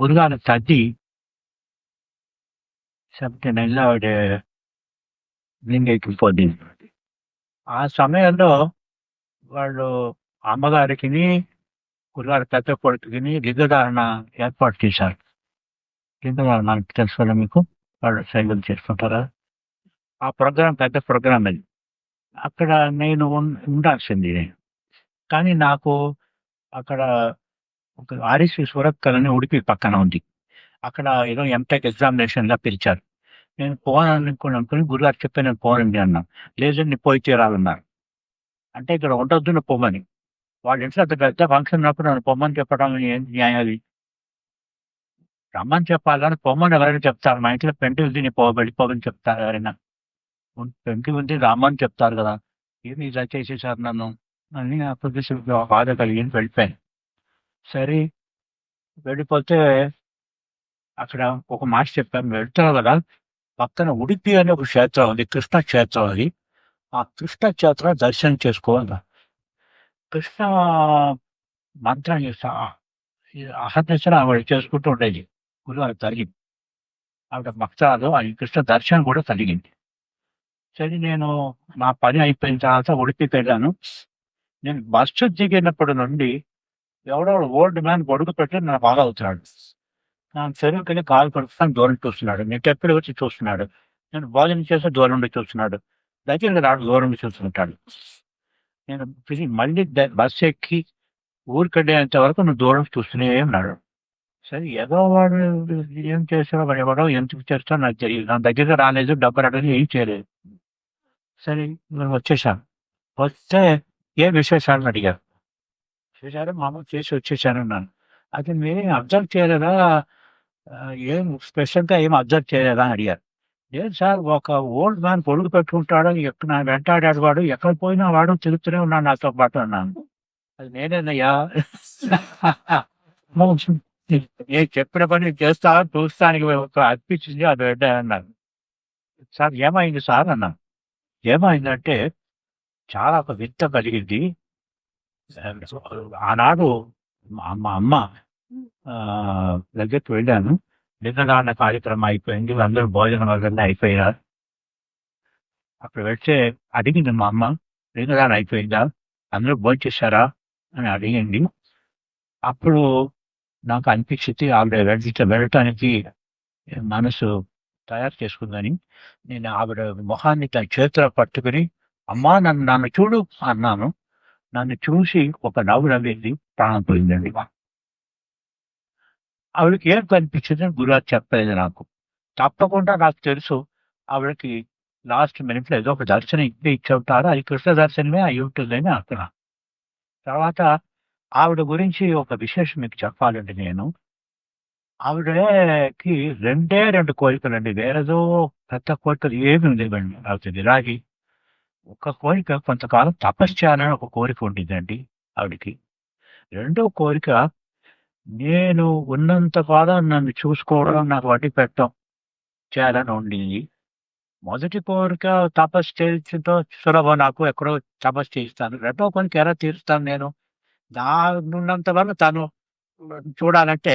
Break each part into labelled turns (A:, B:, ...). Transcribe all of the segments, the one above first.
A: గురుగారు తద్ది సెవెంటీ నైన్లో ఆవిడ లింగెక్కిపోద్ది ఆ సమయంలో వాళ్ళు అమ్మగారికి గురుగారు పెద్ద కొడుకుకి లింగధారణ ఏర్పాటు చేశారు లింగధారణ నాకు తెలుసు కదా మీకు వాళ్ళు సైకిల్ చేసుకుంటారా ఆ ప్రోగ్రాం పెద్ద ప్రోగ్రాం అది అక్కడ నేను ఉండాల్సింది కానీ నాకు అక్కడ ఒక ఆర్ఎస్వి సురక్కల్ అని ఉడిపి పక్కన ఉంది. అక్కడ ఏదో ఎంటెక్ ఎగ్జామినేషన్గా పిలిచారు. నేను పోను అనుకుని అనుకుని గురుగారు చెప్పి నేను పోనండి అన్నాను లేదండి పోయి తీరాలన్నారు. అంటే ఇక్కడ ఉండొద్దు నువ్వు పొమ్మని. వాళ్ళ ఇంట్లో అంత పెద్ద ఫంక్షన్ ఉన్నప్పుడు నన్ను పొమ్మని చెప్పడం ఏం న్యాయాలి? రమ్మని చెప్పాలని పొమ్మని ఎవరైనా చెప్తారు. మా ఇంట్లో పెంటి ఉంది నీ పో వెళ్ళిపోమని చెప్తారు ఎవరైనా. పెంటి ఉంది రమ్మని చెప్తారు కదా. ఏమి ఇలా చేసేసారు నన్ను? అని అప్పుడు బాధ కలిగింది వెళ్ళిపోయాను. సరే వెళ్ళిపోతే అక్కడ ఒక మాట చెప్పాను వెళ్తావు కదా పక్కన ఉడిపి అనే ఒక క్షేత్రం ఉంది కృష్ణ క్షేత్రం అది. ఆ కృష్ణ క్షేత్రం దర్శనం చేసుకోవాలి కృష్ణ మంత్రం అహర్నిశలు ఆవిడ చేసుకుంటూ ఉండేది. గురువు తరిగింది ఆవిడ భక్తాలు అది కృష్ణ దర్శనం కూడా కలిగింది సరే నేను నా పని అయిపోయిన తర్వాత ఉడిపికి వెళ్ళాను. నేను బస్సు దిగినప్పటి నుండి ఎవడో ఓల్డ్ మ్యాన్ గొడుగు పెట్టి నన్ను బాగా అవుతున్నాడు నా చెరువుకెళ్ళి కాలు కడుపుతాను దూరం చూస్తున్నాడు. నేను ఎప్పుడు వచ్చి చూస్తున్నాడు. నేను భోజనం చేస్తే దూరం నుండి చూస్తున్నాడు. దగ్గర రాడు దూరం నుండి చూస్తుంటాడు. నేను మళ్ళీ బస్సు ఎక్కి ఊరికెళ్ళేంత వరకు నువ్వు దూరం చూస్తూనే ఉన్నాడు. సరే ఏదో వాడు ఏం చేస్తాడో వాడు ఎవడో ఎందుకు చేస్తాడో నాకు తెలియదు. నా దగ్గర రాలేదు డబ్బు రాలేదు ఏం చేయలేదు. సరే నేను వచ్చేసాను వస్తే ఏ విశేషాలను అడిగారు? చేశారు మామూలు చేసి వచ్చేసాను అన్నాను అది మీరేం అబ్జర్వ్ చేయలేదా? ఏం స్పెషల్గా ఏం అబ్జర్వ్ చేయలేదా అని అడిగారు. లేదు సార్ ఒక ఓల్డ్ మ్యాన్ పొడుగు పెట్టుకుంటాడు ఎక్కడ నా వెంటాడాడు వాడు ఎక్కడ పోయినా వాడు తిరుగుతూనే ఉన్నాడు నాతో పాటు అన్నాను. అది నేనేనయ్యా? నేను చెప్పిన పని చేస్తా చూస్తానికి ఒక అనిపించింది అది అన్నారు సార్ ఏమైంది సార్ అన్నాను. ఏమైందంటే చాలా ఒక వింత కలిగింది. ఆనాడు మా మా అమ్మ దగ్గరికి వెళ్ళాను. లింగదాన కార్యక్రమం అయిపోయింది. అందరూ భోజనం వల్ల అయిపోయారు అప్పుడు వెళ్తే అడిగింది మా అమ్మ లింగదానం అయిపోయిందా? అందరూ భోజనం చేశారా? అని అడిగింది. అప్పుడు నాకు అనిపించింది ఆవిడ వెళ్ళి వెళ్ళటానికి మనసు తయారు చేసుకుందని. నేను ఆవిడ మొహాన్ని తన చేతిలో పట్టుకుని అమ్మా నన్ను నన్ను చూడు అన్నాను. నన్ను చూసి ఒక నవ్వు నవ్వింది ప్రాణం పోయిందండి. ఆవిడకి ఏం కనిపించింది అని గురువు చెప్పలేదు నాకు. తప్పకుండా నాకు తెలుసు ఆవిడకి లాస్ట్ మినిట్లో ఏదో ఒక దర్శనం ఇప్పుడే ఇచ్చి అది కృష్ణ దర్శనమే అయి ఉంటుందని అనుకున్నా తర్వాత ఆవిడ గురించి ఒక విశేషం మీకు చెప్పాలండి నేను. ఆవిడకి రెండే రెండు కోరికలండి. వేరేదో పెద్ద కోరికలు ఏమి లేవండి. ఆవిడ రాగి ఒక కోరిక కొంతకాలం తపస్సు చేయాలని ఒక కోరిక ఉండిందండి ఆవిడకి. రెండో కోరిక నేను ఉన్నంత కాలం నన్ను చూసుకోవడం నాకు వడ్డీ పెట్టడం చేయాలని ఉండింది. మొదటి కోరిక తపస్సు చేయించడంతో సులభం నాకు ఎక్కడో తపస్సు చేయిస్తాను. రెండో కోరిక ఎలా తీరుస్తాను నేను? నా ఉన్నంత వరకు తను చూడాలంటే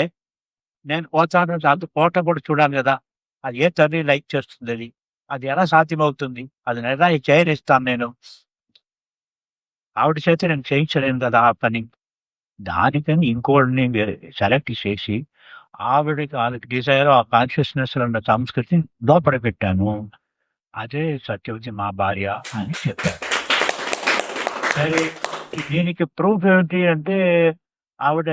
A: నేను పోతాను దాంతో కూడా చూడాలి కదా అది ఏ తల్లి లైక్ చేస్తుంది అది ఎలా సాధ్యమవుతుంది? అది ఎలా చేయనిస్తాను నేను. ఆవిడ చేత నేను చేయించలేను కదా ఆ పని. దానికని ఇంకోటిని సెలెక్ట్ చేసి ఆవిడకి వాళ్ళకి డిజైర్ ఆ కాన్షియస్నెస్ ఉన్న సంస్కృతిని లోపల పెట్టాను అదే సత్యవతి మా భార్య అని చెప్పారు. సరే దీనికి ప్రూఫ్ ఏంటి అంటే ఆవిడ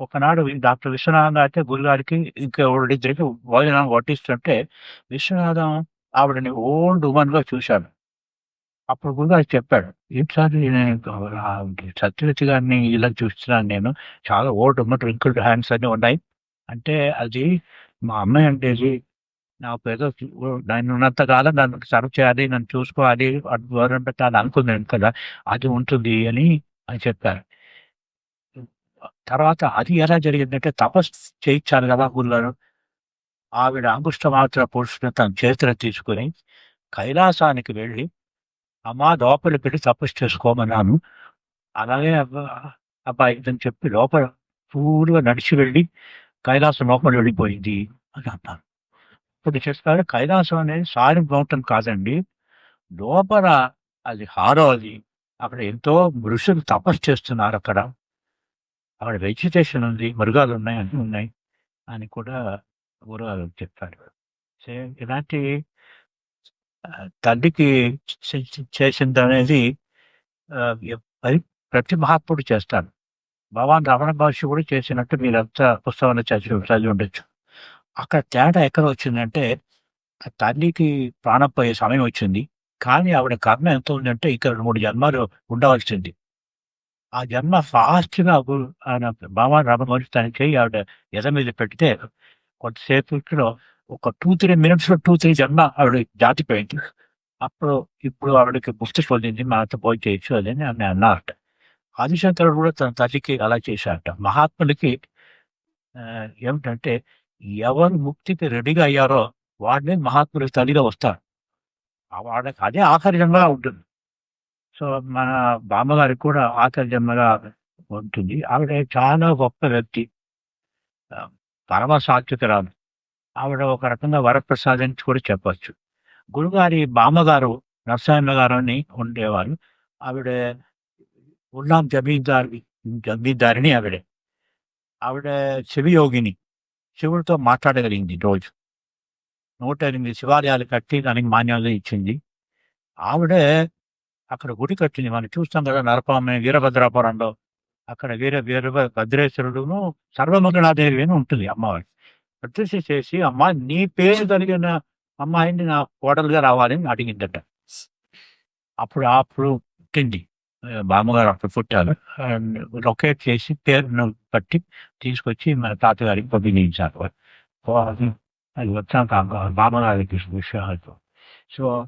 A: ఒకనాడు డాక్టర్ విశ్వనాథం అయితే గురుగారికి ఇంకా ఇద్దరికి భోజనం వడ్డిస్తుంటే విశ్వనాథం ఆవిడని ఓల్డ్ ఉమెన్గా చూశాను. అప్పుడు కూడా చెప్పాడు ఏంటి సార్ నేను సత్యవతి గారిని ఇలా చూస్తున్నాను నేను. చాలా ఓల్డ్ ఉమెన్ రింకుల్డ్ హ్యాండ్స్ అన్నీ ఉన్నాయి. అంటే అది మా అమ్మాయి అంటే నాకు ఏదో నేను ఉన్నంత కాలం నన్ను సర్వ్ చేయాలి నన్ను చూసుకోవాలి దూరం పెట్టాలి అనుకున్నాను కదా అది ఉంటుంది అని అని చెప్పారు. తర్వాత అది ఎలా జరిగిందంటే తపస్సు చేయించాలి కదా గురుగారు ఆవిడ అంగుష్టమాత్ర పురుషుని తన చేతిలో తీసుకుని కైలాసానికి వెళ్ళి అమ్మా లోపలికి వెళ్ళి తపస్సు చేసుకోమన్నాను. అలాగే అబ్బా అబ్బాయి అని చెప్పి లోపల పూర్వ నడిచి వెళ్ళి కైలాసం లోపల వెళ్ళిపోయింది అని అన్నారు. ఇప్పుడు చెప్తారు కైలాసం అనేది సారి బాగుంటుంది కాదండి. లోపల అది హారో అది. అక్కడ ఎంతో మృషులు తపస్సు చేస్తున్నారు అక్కడ. అక్కడ వెజిటేషన్ ఉంది మృగాలు ఉన్నాయి అన్నీ ఉన్నాయి అని కూడా గురుగారు చెప్పారు. ఇలాంటి తల్లికి చేసింది అనేది అది ప్రతి మహాత్ముడు చేస్తారు భగవాన్ రమణ మహర్షి కూడా చేసినట్టు మీరంతా పుస్తకంలో చదివి చదివి ఉండొచ్చు. అక్కడ తేడా ఎక్కడ వచ్చిందంటే ఆ తల్లికి ప్రాణం పోయే సమయం వచ్చింది. కానీ ఆవిడ కర్మ ఎంత ఉందంటే ఇక్కడ మూడు జన్మలు ఉండవలసింది. ఆ జన్మ ఫాస్ట్గా ఆయన భగవాన్ రమణ మహర్షి తన చేయి ఆవిడ ఎద మీద పెడితే కొంతసేపట్లో ఒక two three minutes two three జన్మ ఆవిడ జాతిపోయింది. అప్పుడు ఇప్పుడు ఆవిడకి ముక్తి పొందింది మనతో పోయి చేయొచ్చు అని ఆమె అన్నారట. ఆదిశంకరుడు కూడా తన తల్లికి అలా చేశారట. మహాత్ములకి ఏమిటంటే ఎవరు ముక్తికి రెడీగా అయ్యారో వాడిని మహాత్ములకి తల్లిగా వస్తారు. వాళ్ళకి అదే ఆఖరి జన్మగా ఉంటుంది. సో మన బామ్మగారికి కూడా ఆఖరి జన్మగా ఉంటుంది. ఆవిడ చాలా గొప్ప వ్యక్తి. పరమ పరమ రాదు ఆవిడ ఒక రకంగా వరప్రసాద్ అని కూడా చెప్పచ్చు. గురుగారి బామ్మగారు నరసాయమ్మ గారు అని ఉండేవారు. ఆవిడ ఉన్నాం జమీందారి జమీందారిని ఆవిడే. ఆవిడ శివయోగిని శివుడితో మాట్లాడగలిగింది రోజు. నూట ఎనిమిది శివాలయాలు కట్టి దానికి మాన్యాలు ఇచ్చింది. ఆవిడ అక్కడ గుడి కట్టింది. మనం చూస్తాం కదా నరపామ వీరభద్రాపురంలో అక్కడ వీర వీర భద్రేశ్వరుడును సర్వమంగళాదేవి అని ఉంటుంది అమ్మవారి. ప్రతిష్ఠ చేసి అమ్మ నీ పేరు కలిగిన అమ్మాయిని నా కోడలుగా రావాలని అడిగిందట. అప్పుడు అప్పుడు పుట్టింది. బామ్మగారు అప్పుడు పుట్టారు. లొకేట్ చేసి పేరును బట్టి తీసుకొచ్చి మన తాతగారికి పంపించారు. అది అది వచ్చాక బామ్మగారికి విషయాలతో. సో